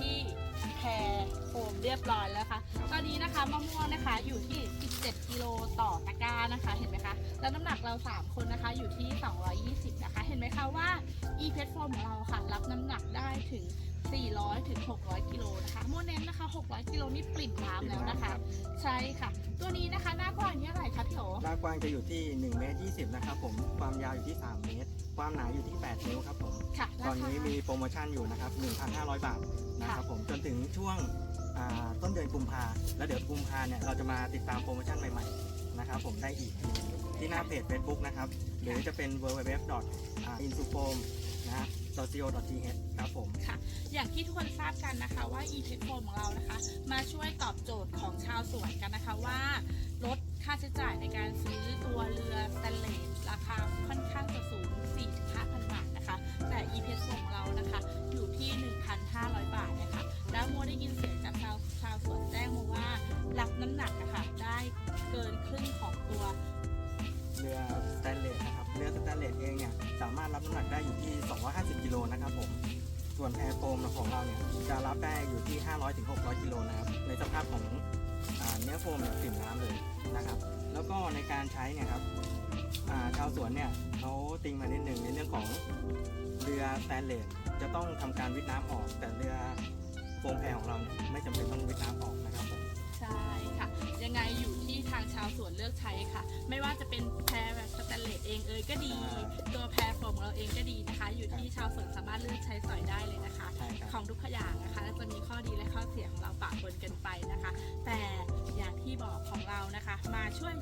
ที่แพรโฟมเรียบร้อยแล้วค่ะ ตอนนี้นะคะมะม่วงนะคะอยู่ที่ 17 กิโลต่อตะกร้านะคะ เห็นไหมคะ แล้วน้ำหนักเรา 3 คนนะคะอยู่ที่ 220 นะคะ เห็นไหมคะว่า e p e t f o m ของเราค่ะ รับน้ำหนักได้ถึง 400ถึง600กิโลนะคะโมเน้นนะคะ 600กิโลนี่ปริ่มน้ำแล้วนะคะ ใช่ค่ะ ตัวนี้นะคะหน้ากว้างนี่เท่าไหร่คะพี่โอหน้ากว้างจะอยู่ที่1เมตร20นะครับผมความยาวอยู่ที่ 3 เมตร ความหนาอยู่ที่ 8 นิ้วครับผมค่ะตอนราคานี้มีโปรโมชั่นอยู่นะครับ1,500 บาทนะครับผมจนถึงช่วงอ่าต้นเดือนกุมภาแล้วเดี๋ยวกุมภาเนี่ยเราจะมาติดตามโปรโมชั่นใหม่ๆนะครับผมได้อีกทีหนึ่งที่หน้าเพจ Facebook นะครับหรือจะเป็น www.insuform นะฮะ socio.th ครับผม ค่ะ อย่างที่ทุกคนทราบกันนะคะว่า e p e t f o m ของเรานะคะ มาช่วยตอบโจทย์ของชาวสวนกันนะคะว่าลดค่าใช้จ่ายในการซื้อตัวเรือสแตนเลสราคาค่อนข้างจะสูง 4-5,000 บาทนะคะ แต่ e p e t f o m ของเรานะคะ อยู่ที่ 1,500 บาทนะคะแล้วโมได้ยินเสียงจากชาวชาวสวนแจ้งมาว่ารับน้ำหนักนะคะได้เกินครึ่งของตัวเรือสแตนเลสนะครับ เรือสแตนเลสเองเนี่ยสามารถรับน้ำหนักได้อยู่ที่ 250 กิโลนะครับผม ส่วนแพรโฟมของเราเนี่ยจะรับได้อยู่ที่ 500ถึง600 กิโลนะครับ ในสภาพของอเนื้อโฟมเนี่ยปิ่มน้ำเลยนะครับ แล้วก็ในการใช้เนี่ยครับชาวสวนเนี่ยเขาติงมานิดหนึ่งในเรื่องของเรือสแตนเลสจะต้องทำการวิทน้ำออก แต่เรือโฟมแพรของเราเนี่ยไม่จำเป็นต้องวิทน้ำออกนะครับผมใช่ค่ะ ยังไงอยู่ที่ทางชาวสวนเลือกใช้ค่ะ ไม่ว่าจะเป็นแพรแบบ ยก็ดี ตัวแพรโฟมของเราเองก็ดีนะคะ อยู่ที่ชาวสวนสามารถเลือกใช้สอยได้เลยนะคะใช่ครับของทุกอย่างนะคะจะมีข้อดีและข้อเสียของเราปะปนกันไปนะคะ แต่อย่างที่บอกของเรานะคะ มาช่วย